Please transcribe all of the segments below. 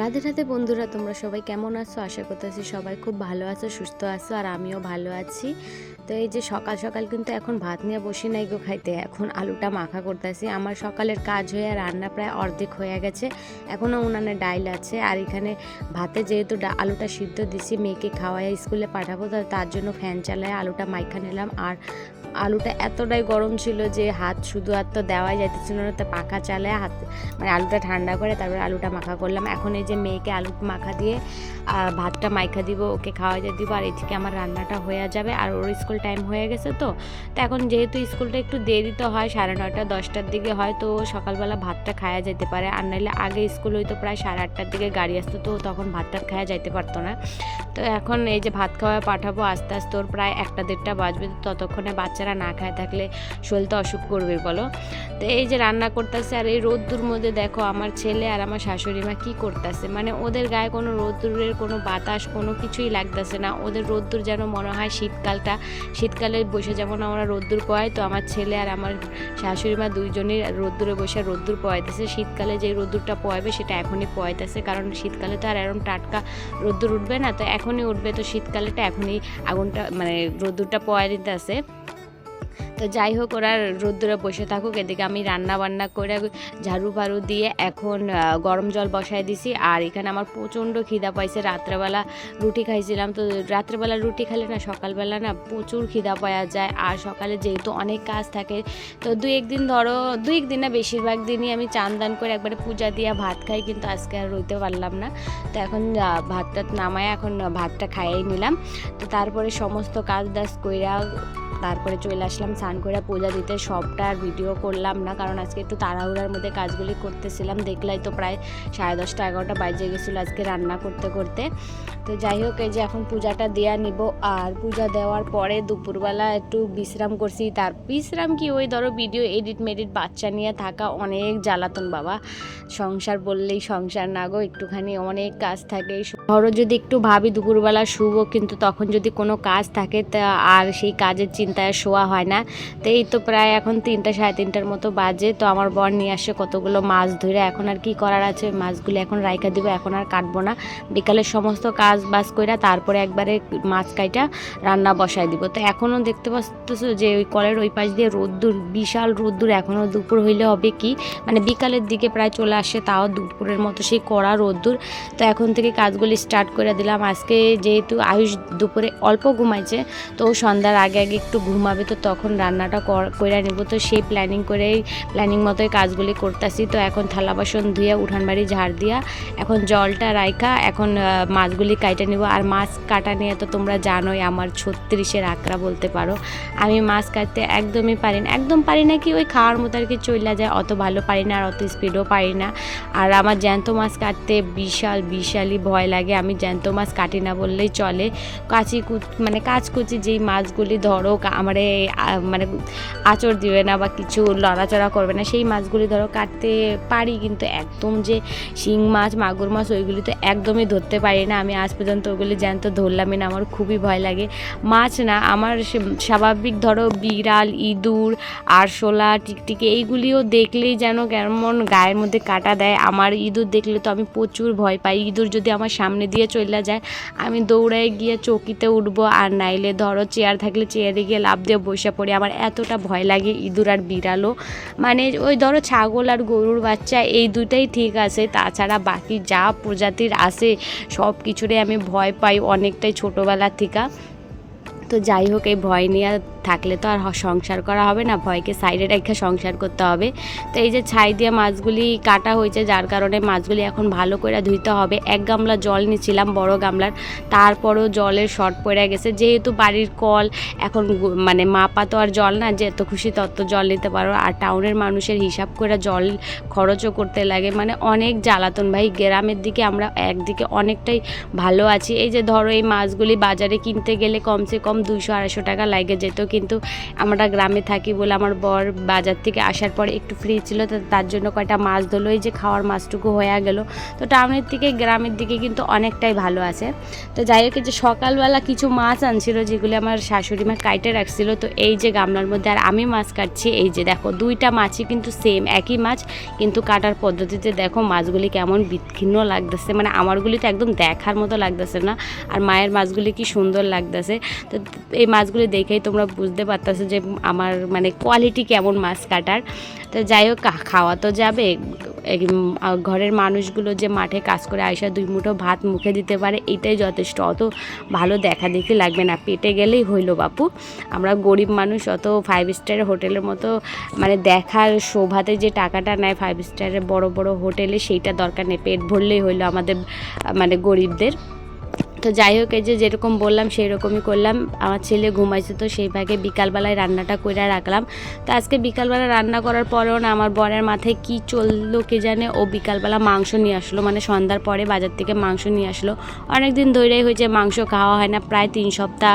রাধে রাধে বন্ধুরা, তোমরা সবাই কেমন আছো? আশা করতেছি সবাই খুব ভালো আছো, সুস্থ আছো, আর আমিও ভালো আছি। তো এই যে সকাল সকাল কিন্তু এখন ভাত নিয়ে বসি নাই গো খাইতে, এখন আলুটা মাখা করতেছি। আমার সকালের কাজ হয়ে রান্না প্রায় অর্ধেক হয়ে গেছে। এখনও উনানে ডাইল আছে, আর এখানে ভাতে যেহেতু আলুটা সিদ্ধ দিছি, মেয়েকে খাওয়াই স্কুলে পাঠাবো, তো তার জন্য ফ্যান চালায় আলুটা মাইখা নিলাম। আর আলুটা এতটাই গরম ছিল যে হাত শুধু হাত তো দেওয়াই যাইতেছিল না, তো পাখা চালায় হাত মানে আলুটা ঠান্ডা করে তারপরে আলুটা মাখা করলাম। এখন যে মেয়েকে আলু মাখা দিয়ে ভাতটা মাইখা দিব, ওকে খাওয়া দিয়ে দিব, আর এদিকে আমার রান্নাটা হয়ে যাবে, আর ওর স্কুল টাইম হয়ে গেছে তো। তো এখন যেহেতু স্কুলটা একটু দেরি দিতে হয়, সাড়ে নয়টা, দশটার দিকে হয়, তো সকালবেলা ভাতটা খাওয়া যেতে পারে। আর নাহলে আগে স্কুল হইতো প্রায় সাড়ে আটটার দিকে, গাড়ি আসতো তো তখন ভাতটা খাওয়া যাইতে পারতো না। তো এখন এই যে ভাত খাওয়া পাঠাবো, আস্তে আস্তে ওর প্রায় একটা দেড়টা বাজবে ততক্ষণে বাচ্চারা না খায় থাকলে শরীর তো অসুখ করবে বলো। তো এই যে রান্না করতেছে আর এই রোদ্দুর মধ্যে দেখো আমার ছেলে আর আমার শাশুড়ি মা কী করতেছে মানে ওদের গায়ে কোনো রোদ্দুরের, কোনো বাতাস, কোনো কিছুই লাগতেছে না। ওদের রোদ্দুর যেন মনে হয় শীতকালটা, শীতকালে বসে যেমন আমরা রোদ্দুর পোয়াই, তো আমার ছেলে আর আমার শাশুড়ি মা দুইজনই রোদ্দুরে বসে রোদ্দুর পোয়াইতেছে। শীতকালে যে রোদ্দুরটা পোয়াবে সেটা এখনই পোয়াইতেছে, কারণ শীতকালে তো আর এরকম টাটকা রোদ্দুর উঠবে না, তো এখনই উঠবে তো শীতকালেটা এখনই আগুনটা মানে রোদ্দুরটা পয়া দিতে আছে। তো যাই হোক ওরা রোদ্দুরে বসে থাকুক এদিকে আমি রান্না বান্না করে ঝাড়ু ফাড়ু দিয়ে এখন গরম জল বসায় দিছি। আর এখানে আমার প্রচণ্ড খিদা পাইছে। রাত্রেবেলা রুটি খাইছিলাম। তো রাত্রেবেলা রুটি খেলে না সকালবেলা না প্রচুর খিদা পাওয়া যায়। আর সকালে যেহেতু অনেক কাজ থাকে তো দু একদিন ধরো দু একদিন না বেশিরভাগ দিনই আমি চান দান করে একবারে পূজা দিয়ে ভাত খাই কিন্তু আজকে আর রইতে পারলাম না। তো এখন আহ, ভাতটা নামায় এখন ভাতটা খাইয়ে নিলাম। তো তারপরে সমস্ত কাজ দাজ কইরা তারপরে চলে আসলাম স্নান করে পূজা দিতে সবটা আর ভিডিও করলাম না, কারণ আজকে একটু তাড়াহুড়ার মধ্যে কাজগুলি করতেছিলাম। দেখলাই তো প্রায় সাড়ে দশটা, এগারোটা বাজে গেছিল আজকে রান্না করতে করতে। তো যাই হোক, এই যে এখন পূজাটা দেওয়া নিব, আর পূজা দেওয়ার পরে দুপুরবেলা একটু বিশ্রাম করছি। তার বিশ্রাম কি ওই ধরো ভিডিও এডিট মেডিট বাচ্চা নিয়ে থাকা অনেক জ্বালাতন বাবা। সংসার বললেই সংসার না গো, একটুখানি অনেক কাজ থাকে। ধরো যদি একটু ভাবি দুপুরবেলা শুভ কিন্তু তখন যদি কোনো কাজ থাকে, তা আর সেই কাজের চিন্তায় শোয়া হয় না। তো এই তো প্রায় এখন তিনটা, সাড়ে তিনটার মতো বাজে। তো আমার বর নিয়ে আসে কতগুলো মাছ ধরে। এখন আর কি করার আছে? মাছগুলো এখন রাইখা দিব, এখন আর কাটবো না। বিকালের সমস্ত কাজ বাজ কইরা তারপরে একবারে মাছ কাইটা রান্না বসায় দিব। তো এখনও দেখতে পাচ্তেছো যে ওই কলের ওই পাশ দিয়ে রোদ্দুর, বিশাল রোদ্দুর এখনও দুপুর হইলে হবে কি? মানে বিকালের দিকে প্রায় চলে আসে, তাও দুপুরের মতো সেই কড়া রোদ্দুর। তো এখন থেকে কাজগুলি স্টার্ট করে দিলাম। আজকে যেহেতু আয়ুষ দুপুরে অল্প ঘুমাইছে, তো সন্ধ্যার আগে আগে একটু ঘুমাবে। তো তখন রান্নাটা করে নেব। তো সেই প্ল্যানিং করেই প্ল্যানিং মতোই কাজগুলি করতেছি। তো এখন থালা বাসন ধুয়ে উঠান বাড়ি ঝাড় দিয়া, এখন জলটা রাইখা, এখন মাছগুলি কাইটে নিব। আর মাছ কাটা নিয়ে তো তোমরা জানোই, আমার ছত্রিশের আঁকড়া বলতে পারো। আমি মাছ কাটতে একদমই পারি না। একদম পারি না কি ওই খাওয়ার মতো আর কি চলে যায়, অত ভালো পারি না আর অত স্পিডও পারি না। আর আমার জ্যান্ত মাছ কাটতে বিশাল, বিশালই ভয় লাগে। আমি জ্যান্ত মাছ কাটি না বললেই চলে। কাচি মানে কাজ কুচি যেই মাছগুলি ধরো আমারে মানে আচর দিবে না বা কিছু লড়াচড়া করবে না, সেই মাছগুলি ধরো কাটতে পারি কিন্তু একদম যে শিং মাছ, মাগুর মাছ ওইগুলি তো একদমই ধরতে পারি না। আমি আজ পর্যন্ত ওগুলি জ্যান্ত ধরলামই না, আমার খুবই ভয় লাগে। মাছ না, আমার স্বাভাবিক ধরো বিড়াল, ইঁদুর, আরশোলা, টিকটিকি এইগুলিও দেখলেই যেন কেমন গায়ের মধ্যে কাটা দেয়। আমার ইঁদুর দেখলে তো আমি প্রচুর ভয় পাই। ইঁদুর যদি আমার সামনে দিয়ে চলে যায়, আমি দৌড়ায় গিয়ে চৌকিতে উঠবো। আর নাইলে ধরো চেয়ার থাকলে চেয়ারে গিয়ে লাভ দিয়ে বসে পড়ি। আমার এতটা ভয় লাগে ইঁদুর আর বিড়ালও। মানে ওই ধরো ছাগল আর গরুর বাচ্চা, এই দুটাই ঠিক আছে। তাছাড়া বাকি যা প্রজাতির আসে সব কিছুরে আমি ভয় পাই অনেকটাই ছোটোবেলা থেকে। তো যাই হোক, এই ভয় নিয়ে থাকলে তো আর সংসার করা হবে না, ভয়কে সাইডে রেখে সংসার করতে হবে। তো এই যে ছাই দিয়ে মাছগুলি কাটা হয়েছে, যার কারণে মাছগুলি এখন ভালো করে ধুইতে হবে। এক গামলা জল নিয়েছিলাম, বড় গামলার। তারপরও জলের শর্ট পড়ে গেছে। যেহেতু বাড়ির কল, এখন মানে মাপা তো আর জল না, যে এত খুশি তত জল নিতে পারো। আর টাউনের মানুষের হিসাব করে জল খরচও করতে লাগে। মানে অনেক জ্বালাতন ভাই, গ্রামের দিকে আমরা একদিকে অনেকটাই ভালো আছি। এই যে ধরো এই মাছগুলি বাজারে কিনতে গেলে কমসে কম দুইশো, আড়াইশো টাকা লাগে যেত। কিন্তু আমরা গ্রামে থাকি বলে আমার বর বাজার থেকে আসার পর একটু ফ্রি ছিল, তো তার জন্য কয়টা মাছ ধরলো। এই যে খাওয়ার মাছটুকু হয়ে গেল। তো টাউনের থেকে গ্রামের দিকে কিন্তু অনেকটাই ভালো আছে। তো যাই হোক যে সকালবেলা কিছু মাছ আনছিল যেগুলি আমার শাশুড়ি মা কাইটে রাখছিল। তো এই যে গামলার মধ্যে আর আমি মাছ কাটছি, এই যে দেখো দুইটা মাছই কিন্তু সেম একই মাছ, কিন্তু কাটার পদ্ধতিতে দেখো মাছগুলি কেমন বিচ্ছিন্ন লাগতেছে। মানে আমারগুলি তো একদম দেখার মতো লাগতেছে না, আর মায়ের মাছগুলি কি সুন্দর লাগতেছে। তো এই মাছগুলি দেখেই তোমরা বুঝতে পারতেছো যে আমার মানে কোয়ালিটি কেমন মাছ কাটার। তো যাই হোক খাওয়া তো যাবে। ঘরের মানুষগুলো যে মাঠে কাজ করে আইসা দুই মুঠো ভাত মুখে দিতে পারে, এটাই যথেষ্ট। অত ভালো দেখা দেখি লাগবে না। পেটে গেলেই হইল বাপু। আমরা গরিব মানুষ, অত ফাইভ স্টারের হোটেলের মতো মানে দেখার শোভাতে যে টাকাটা নেয় ফাইভ স্টারের বড় বড় হোটেলে, সেইটা দরকার নেই। পেট ভরলেই হইল আমাদের মানে গরিবদের। তো যাই হোক, এই যে যেরকম বললাম সেই রকমই করলাম। আমার ছেলে ঘুমাইছে তো সেই ভাগে বিকালবেলায় রান্নাটা করে রাখলাম। তো আজকে বিকালবেলা রান্না করার পরেও না আমার বরের মাথায় কি চলল কে জানে, ও বিকালবেলা মাংস নিয়ে আসলো। মানে সন্ধ্যার পরে বাজার থেকে মাংস নিয়ে আসলো। অনেক দিন ধরেই হয়েছে মাংস খাওয়া হয় না, প্রায় তিন সপ্তাহ,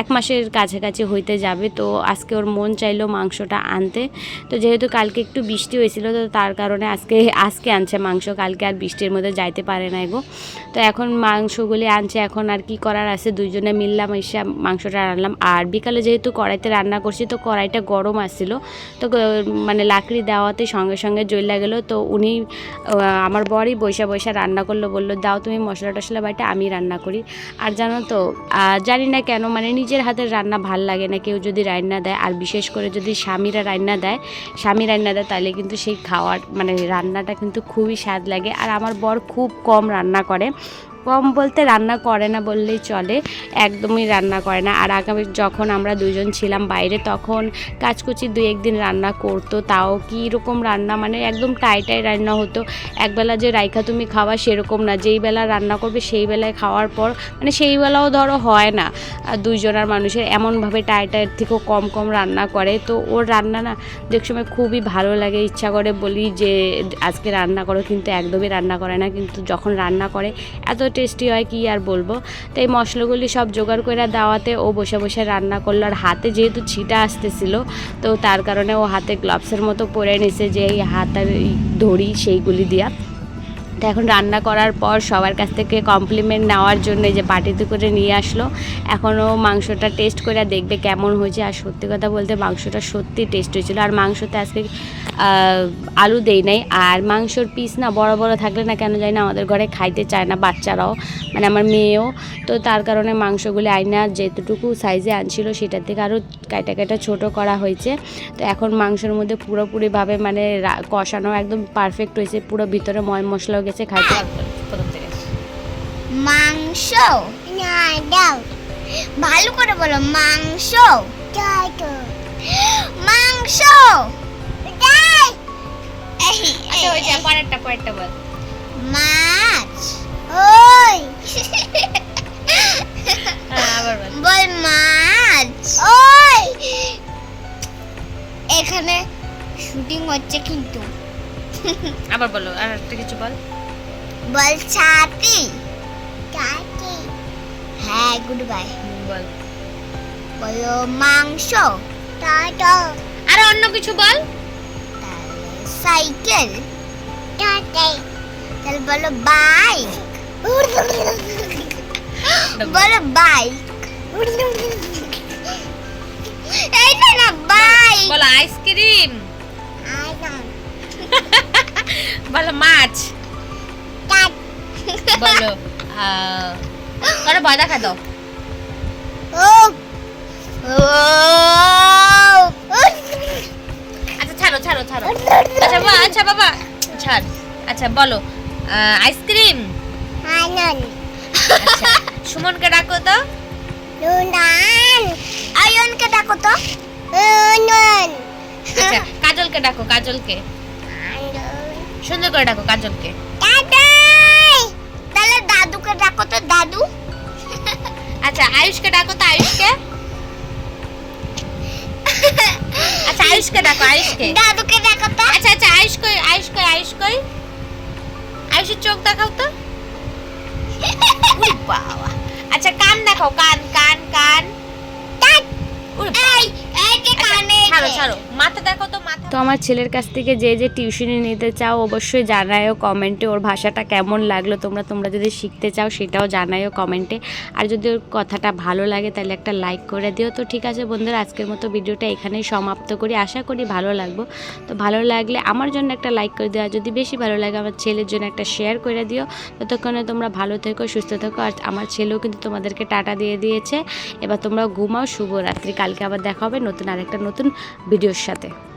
এক মাসের কাছাকাছি হইতে যাবে। তো আজকে ওর মন চাইলো মাংসটা আনতে। তো যেহেতু কালকে একটু বৃষ্টি হয়েছিল, তো তার কারণে আজকে আজকে আনছে মাংস। কালকে আর বৃষ্টির মধ্যে যাইতে পারে না গো। তো এখন মাংসগুলি আনছে এখন আর কি করার আছে, দুইজনে মিললাম, এসে মাংসটা রান্নালাম। আর বিকালে যেহেতু কড়াইতে রান্না করছি, তো কড়াইটা গরম আসছিল তো মানে লাকড়ি দেওয়াতে সঙ্গে সঙ্গে জ্বললা গেলো। তো উনি আমার বরই বৈশা বৈশা রান্না করল, বলল, দাও তুমি মশলা টশলা বাটা, আমি রান্না করি। আর জানো তো জানি না কেন মানে নিজের হাতের রান্না ভালো লাগে না, কেউ যদি রান্না দেয়, আর বিশেষ করে যদি স্বামীরা রান্না দেয়, স্বামী রান্না দেয়, তাহলে কিন্তু সেই খাওয়ার মানে রান্নাটা কিন্তু খুবই স্বাদ লাগে। আর আমার বর খুব কম রান্না করে। কম বলতে রান্না করে না বললেই চলে, একদমই রান্না করে না। আর আগামী যখন আমরা দুজন ছিলাম বাইরে, তখন কাজকুচি দু একদিন রান্না করতো, তাও কী রকম রান্না? মানে একদম টাইটাই রান্না হতো। একবেলা যে রাইখা তুমি খাওয়া সেরকম না। যেই বেলা রান্না করবে সেই বেলায় খাওয়ার পর মানে সেই বেলাও ধরো হয় না। দুইজনার মানুষের এমনভাবে টাই টাইটাইয়ের থেকেও কম কম রান্না করে। তো ওর রান্না না দেখ সময় খুবই ভালো লাগে। ইচ্ছা করে বলি যে, আজকে রান্না করো, কিন্তু একদমই রান্না করে না। কিন্তু যখন রান্না করে এত টেস্টি হয় কি আর বলব? তো এই মশলাগুলি সব জোগাড় করে দাওয়াতে ও বসে বসে রান্না করল। আর হাতে যেহেতু ছিটা আসতেছিল, তো তার কারণে ও হাতে গ্লাভসের মতো পরে নিছে যে এই হাতের আর ধরি সেইগুলি দিয়া। তো এখন রান্না করার পর সবার কাছ থেকে কমপ্লিমেন্ট নেওয়ার জন্য যে বাটিতে করে নিয়ে আসলো। এখনও মাংসটা টেস্ট করে দেখবে কেমন হয়েছে। আর সত্যি কথা বলতে মাংসটা সত্যি টেস্ট হয়েছিলো। আর মাংসতে আজকে আলু দেই নাই। আর মাংসর পিস না বড় বড় থাকলে না কেন জানি না আমাদের ঘরে খাইতে চায় না বাচ্চারাও। মানে আমার মেয়েও। তো তার কারণে মাংসগুলি আইনা যেতটুকু সাইজে আনছিল সেটার থেকে আরও কাটা কাটা ছোটো করা হয়েছে। তো এখন মাংসের মধ্যে পুরোপুরিভাবে মানে কষানো একদম পারফেক্ট হয়েছে। পুরো ভিতরে ময় মশলাও গেছে খাইতে প্রথম থেকে মাংস? না দাও। ভালো করে বলো মাংস? মাংস? আচ্ছা ওই যে পরেরটা পরেরটা বল। মাছ। ওই। হ্যাঁ বল মাছ। ওই। এখানে শুটিং হচ্ছে কিন্তু। আবার বলো আর একটা কিছু বল। বল ছাতি ছাতি হ্যাঁ গুড বাই বল। বলো মাংস টাটা। আর অন্য কিছু বল। তাহলে সাইকেল। টাটা। তাহলে বলো বাইক। বলো বাইক। এই না না বাইক। বলো আইসক্রিম। বলো মাছ। বলো করে ভয় দেখা দাও। আচ্ছা ছাড়ো ছাড়ো ছাড়ো। আচ্ছা বা আচ্ছা বাবা ছাড়। আচ্ছা বলো আইসক্রিম? আচ্ছা সুমনকে ডাকো তো। আয়নকে ডাকো তো। আচ্ছা কাজলকে ডাকো কাজলকে। সুন্দর করে ডাকো কাজলকে। দাদুকে ডাকো তো দাদু। আচ্ছা আয়ুষকে ডাকো তো আয়ুষকে। আচ্ছা আয়ুষকে ডাকো আয়ুষকে। দাদুকে ডাকো তো। আচ্ছা আচ্ছা আয়ুষ কই আয়ুষ কই আয়ুষ কই? আয়ুষের চোখ দেখাও তো। বাবা। আচ্ছা কান দেখাও কান কান কান। এই এই যে কানে ছাড়ো ছাড়ো। তো আমার ছেলের কাছ থেকে যে যে টিউশনি নিতে চাও, অবশ্যই জানায়ও কমেন্টে ওর ভাষাটা কেমন লাগল, তোমরা তোমরা যদি শিখতে চাও সেটাও জানায়ও কমেন্টে আর যদি ওর কথাটা ভালো লাগে তাহলে একটা লাইক করে দিও। তো ঠিক আছে বন্ধুরা, আজকের মতো ভিডিওটা এখানেই সমাপ্ত করি। আশা করি ভালো লাগবো। তো ভালো লাগলে আমার জন্য একটা লাইক করে দিও। আর যদি বেশি ভালো লাগে আমার ছেলের জন্য একটা শেয়ার করে দিও। ততক্ষণে তোমরা ভালো থেকো, সুস্থ থেকো। আর আমার ছেলেও কিন্তু তোমাদেরকে টাটা দিয়ে দিয়েছে। এবার তোমরা ঘুমাও। শুভরাত্রি কালকে আবার দেখা হবে নতুন আরেকটা নতুন ভিডিওর cállate.